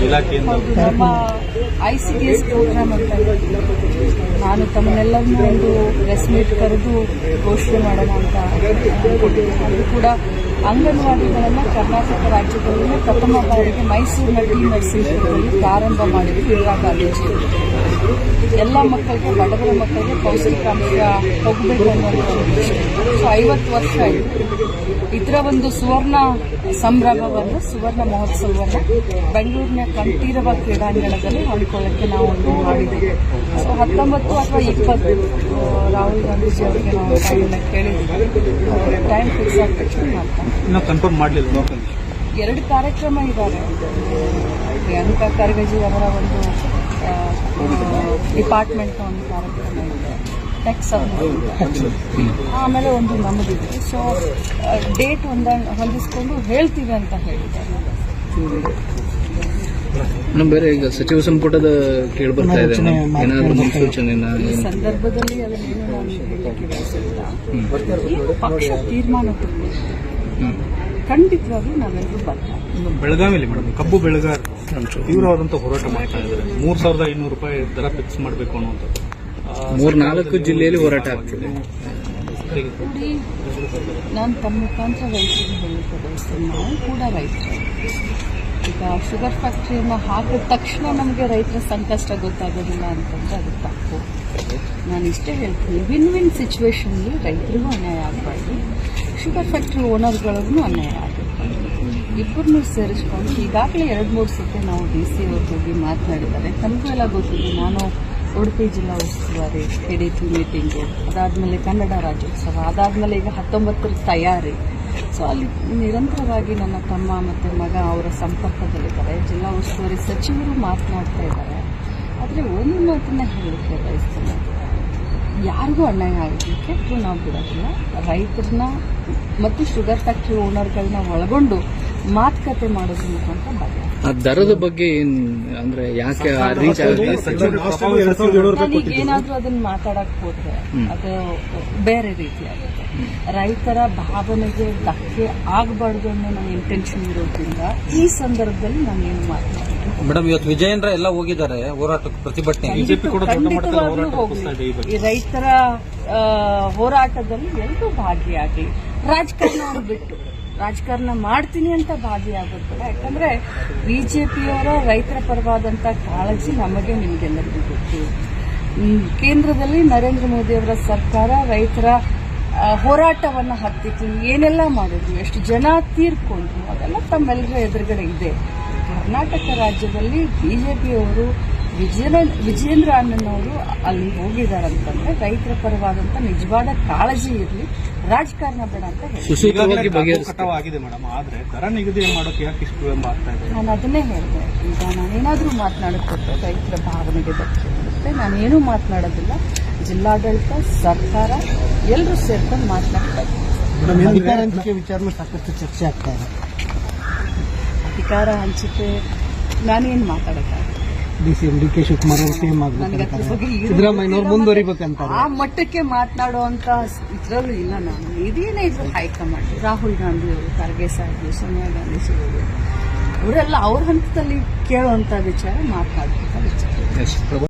ಇಲಾಖೆಯಿಂದ ನಮ್ಮ I C D S program ಅಂತ ನಾನು ತಮ್ಮನ್ನೆಲ್ಲರನ್ನೂ ಒಂದು ಪ್ರೆಸ್ ಮೀಟ್ ಕರೆದು ಘೋಷಣೆ ಮಾಡೋಣ ಅಂತ. ಅದು ಕೂಡ ಅಂಗನವಾಡಿಗಳನ್ನು ಕರ್ನಾಟಕ ರಾಜ್ಯದಲ್ಲಿ ಪ್ರಥಮ ಬಾರಿಗೆ ಮೈಸೂರಿನ ಟಿ ನರಸೀಪುರದಲ್ಲಿ ಪ್ರಾರಂಭ ಮಾಡಿದ್ದು ಇಂದಿರಾ ಕಾಲೇಜು ಎಲ್ಲ ಮಕ್ಕಳಿಗೆ, ಬಡವರ ಮಕ್ಕಳಿಗೆ ಪೌಷ್ಟಿಕಾಂಶ ಹೋಗಬೇಕು ಅನ್ನೋದು ಸೊ ಐವತ್ತು ವರ್ಷ ಆಯಿತು. ಇದರ ಒಂದು ಸುವರ್ಣ ಸಂಭ್ರಮವನ್ನು, ಸುವರ್ಣ ಮಹೋತ್ಸವವನ್ನು ಬೆಂಗಳೂರಿನ ಕಂಠೀರವ ಕ್ರೀಡಾಂಗಣದಲ್ಲಿ ಹೊಂದ್ಕೊಳ್ಳೋಕ್ಕೆ ನಾವು ಒಂದು ಮಾಡಿದ್ದೇವೆ. ಸೊ ಹತ್ತೊಂಬತ್ತು ಅಥವಾ ಇಪ್ಪತ್ತು ರಾಹುಲ್ ಗಾಂಧೀಜಿ ಅವರಿಗೆ ನಾವು ಕೇಳಿದ್ದೀವಿ ಟೈಮ್ ಫಿಕ್ಸ್ ಆದ ಮಾಡ್ತಾರೆ ಇನ್ನೂ ಕನ್ಫರ್ಮ್ ಮಾಡಲಿಲ್ಲ ಎರಡು ಕಾರ್ಯಕ್ರಮ ಇದ್ದಾರೆ ಪ್ರಿಯಾಂಕಾ ಕರ್ಗಜಿ ಅವರ ಒಂದು ಡಿಪಾರ್ಟ್ಮೆಂಟ್ ಒಂದು ಕಾರ್ಯಕ್ರಮ ಇದೆ. ಟೆಕ್ಸ್ ಆಮೇಲೆ ಒಂದು ನಮ್ಮದಿದೆ ಸೊ ಡೇಟ್ ಹೊಂದ ಹೊಂದಿಸ್ಕೊಂಡು ಹೇಳ್ತೀವಿ ಅಂತ ಹೇಳಿದ್ದಾರೆ. ಬೇರೆ ಈಗ ಸಚಿವ ಸಂಪುಟದ ಕೇಳಿ ಬರ್ತಾ ಇದೆ ಏನಾದರೂ ಮುನ್ಸೂಚನೆನ ಈ ಸಂದರ್ಭದಲ್ಲಿ ಅದನ್ನು ಪಕ್ಷ ತೀರ್ಮಾನ. ಖಂಡಿತವಾಗ್ಲೂ ನಾವೆಲ್ಲರೂ ಬರ್ತಾರೆ. ಇನ್ನು ಬೆಳಗಾವಿಲಿ ಮೇಡಮ್ ಕಬ್ಬು ಬೆಳೆಗಾರರು ತೀವ್ರವಾದಂಥ ಹೋರಾಟ ಮಾಡ್ತಾ ಇದ್ದಾರೆ. ಮೂರ್ ಸಾವಿರದ ಐನೂರು ರೂಪಾಯಿ ದರ ಫಿಕ್ಸ್ ಮಾಡಬೇಕು ಅನ್ನುವಂಥದ್ದು. ಮೂರ್ನಾಲ್ಕು ಮೂರ್ ನಾಲ್ಕು ಜಿಲ್ಲೆಯಲ್ಲಿ ಹೋರಾಟ ಆಗ್ತಿದೆ? ನಾನು ತಮ್ಮ ಮುಖಾಂತರ ರೈತರಿಗೆ ಹೇಳಲಿಕ್ಕೆ ಬಯಸ್ತೇನೆ ನಾವು ಕೂಡ ರೈತರು. ಈಗ ಶುಗರ್ ಫ್ಯಾಕ್ಟ್ರಿಯನ್ನು ಹಾಕಿದ ತಕ್ಷಣ ನಮಗೆ ರೈತರ ಸಂಕಷ್ಟ ಗೊತ್ತಾಗೋದಿಲ್ಲ ಅಂತಂದ್ರೆ ಅದು ತಪ್ಪು. ನಾನು ಇಷ್ಟೇ ಹೇಳ್ತೀನಿ ವಿನ್ ವಿನ್ ಸಿಚುವೇಶನ್ಲಿ ರೈತರಿಗೂ ಅನ್ಯಾಯ ಆಗಬಾರ್ದು. ಶುಗರ್ ಫ್ಯಾಕ್ಟ್ರಿ ಓನರ್ಗಳಿಗೂ ಅನ್ಯಾಯ ಆಗುತ್ತೆ ಇಬ್ಬರನ್ನೂ ಸೇರಿಸ್ಕೊಂಡು ಈಗಾಗಲೇ ಎರಡು, ಮೂರು ಸತಿ ನಾವು ಡಿ ಸಿ ಅವ್ರ ಹೋಗಿ ಮಾತನಾಡಿದ್ದಾರೆ. ನಮಗೂ ಎಲ್ಲ ಗೊತ್ತಿದೆ. ನಾನು ಉಡುಪಿ ಜಿಲ್ಲಾ ಉಸ್ತುವಾರಿ ಪಿ ಮೀಟಿಂಗು ಅದಾದಮೇಲೆ ಕನ್ನಡ ರಾಜ್ಯೋತ್ಸವ, ಅದಾದಮೇಲೆ ಈಗ ಹತ್ತೊಂಬತ್ತರ ತಯಾರಿ. ಸೊ ಅಲ್ಲಿ ನಿರಂತರವಾಗಿ ನನ್ನ ತಮ್ಮ ಮತ್ತು ಮಗ ಅವರ ಸಂಪರ್ಕದಲ್ಲಿದ್ದಾರೆ. ಜಿಲ್ಲಾ ಉಸ್ತುವಾರಿ ಸಚಿವರು ಮಾತನಾಡ್ತಾ ಇದ್ದಾರೆ. ಆದರೆ ಒಂದು ಮಾತನ್ನ ಹೇಳಲಿಕ್ಕೆ ಬಯಸ್ತೇನೆ. ಯಾರಿಗೂ ಅನ್ಯಾಯ ಆಗಲಿಕ್ಕೆ ನಾವು ಬಿಡೋದಿಲ್ಲ. ರೈತರನ್ನ ಮತ್ತು ಶುಗರ್ ಫ್ಯಾಕ್ಟ್ರಿ ಓನರ್ಗಳನ್ನ ಒಳಗೊಂಡು ಮಾತುಕತೆ ಮಾಡೋದ್ರ ಮುಖಾಂತರ. ಆ ದರದ ಬಗ್ಗೆ ಏನ್ ಅಂದ್ರೆ ಯಾಕೆ ರೀಚ್ ನಾನೀಗ ಏನಾದ್ರೂ ಅದನ್ನ ಮಾತಾಡಕ್ ಹೋದ್ರೆ ಅದು ಬೇರೆ ರೀತಿ ಆಗುತ್ತೆ ರೈತರ ಭಾವನೆಗೆ ಧಕ್ಕೆ ಆಗಬಾರ್ದು ಅನ್ನೋ ನನ್ನ ಇಂಟೆನ್ಷನ್ ಇರೋದ್ರಿಂದ ಈ ಸಂದರ್ಭದಲ್ಲಿ ನಾನು ಏನು ಮಾತಾಡ್ತೀನಿ? ಮೇಡಮ್ ಇವತ್ತು ವಿಜಯೇಂದ್ರ ಎಲ್ಲ ಹೋಗಿದ್ದಾರೆ ಹೋರಾಟಕ್ಕೆ ಪ್ರತಿಭಟನೆ. ಖಂಡಿತವಾಗ್ಲೂ ಹೋಗ್ಲಿ. ಈ ರೈತರ ಆ, ಹೋರಾಟದಲ್ಲಿ ಎಲ್ಲರೂ ಭಾಗಿಯಾಗಿ ರಾಜಕಾರಣವನ್ನು ಬಿಟ್ಟು ರಾಜಕಾರಣ ಮಾಡ್ತೀನಿ ಅಂತ ಭಾಗಿಯಾಗೋದು ಆಗುತ್ತೆ. ಯಾಕಂದ್ರೆ ಬಿಜೆಪಿಯವರ ರೈತರ ಪರವಾದಂತ ಕಾಳಜಿ ನಮಗೆ ನಿಮಗೆಲ್ಲರಿಗೂ ಗೊತ್ತು. ಕೇಂದ್ರದಲ್ಲಿ ನರೇಂದ್ರ ಮೋದಿ ಅವರ ಸರ್ಕಾರ ರೈತರ ಹೋರಾಟವನ್ನು ಹೋರಾಟವನ್ನ ಹತ್ತಿತ್ತು. ಏನೆಲ್ಲ ಮಾಡಿದ್ರು? ಎಷ್ಟು ಜನ ತೀರ್ಕೊಂಡ್ರು? ಅದೆಲ್ಲ ತಮ್ಮೆಲ್ಲರ ಎದುರುಗಡೆ ಇದೆ. ಕರ್ನಾಟಕ ರಾಜ್ಯದಲ್ಲಿ ಬಿಜೆಪಿಯವರು ವಿಜಯ ವಿಜಯೇಂದ್ರ ಅಣ್ಣನವರು ಅಲ್ಲಿ ಹೋಗಿದಾರಂತಂದ್ರೆ ರೈತರ ಪರವಾದಂತ ನಿಜವಾದ ಕಾಳಜಿ ಇರಲಿ ರಾಜಕಾರಣ ಬೇಡ ಅಂತ ಹೇಳಿ. ಮೇಡಮ್ ಆದ್ರೆ ದರ ನಿಗದಿ ಮಾಡೋಕೆ ಯಾಕೆ ಇಷ್ಟು ವಿಳಂಬ ಆಗ್ತಾ ಇದೆ? ನಾನು ಅದನ್ನೇ ಹೇಳಿದೆ. ಈಗ ನಾನೇನಾದ್ರೂ ಮಾತನಾಡಕ್ಕೆ ರೈತರ ಭಾವನೆಗೆ ಧಕ್ಕೆ ನಾನೇನು ಮಾತನಾಡೋದಿಲ್ಲ. ಜಿಲ್ಲಾಡಳಿತ ಸರ್ಕಾರ ಎಲ್ಲರೂ ಸೇರ್ಕೊಂಡು ಮಾತನಾಡ್ತಾರೆ. ಅಧಿಕಾರ ಹಂಚಿಕೆ ವಿಚಾರ ಸಾಕಷ್ಟು ಚರ್ಚೆ ಆಗ್ತಾ ಇದೆ. ಅಧಿಕಾರ ಹಂಚಿಕೆ ನಾನೇನು ಮಾತಾಡೋಕ್ಕಾಗಲ್ಲ. D C M D K Shivakumar ಅವರು ಸಿಎಂ ಆಗ್ಬೇಕಂತಾರೆ ಸಿದ್ದರಾಮಯ್ಯನವ್ರು ಮುಂದುವರಿಬೇಕಂತಾರೆ. ಆ ಮಟ್ಟಕ್ಕೆ ಮಾತನಾಡುವಂತ ಇದ್ರಲ್ಲೂ ಇಲ್ಲ ನಾನು. ಇದೇನೇ ಇದ್ರು ಹೈಕಮಾಂಡ್. ರಾಹುಲ್ ಗಾಂಧಿ ಅವರು ಖರ್ಗೆ ಸಾಹೇಬರು ಸೋನಿಯಾ ಗಾಂಧಿ ಸಿಗೋದು ಅವರೆಲ್ಲ ಅವ್ರ ಹಂತದಲ್ಲಿ ಕೇಳುವಂತ ವಿಚಾರ ಮಾತನಾಡುವಂತ ವಿಚಾರ.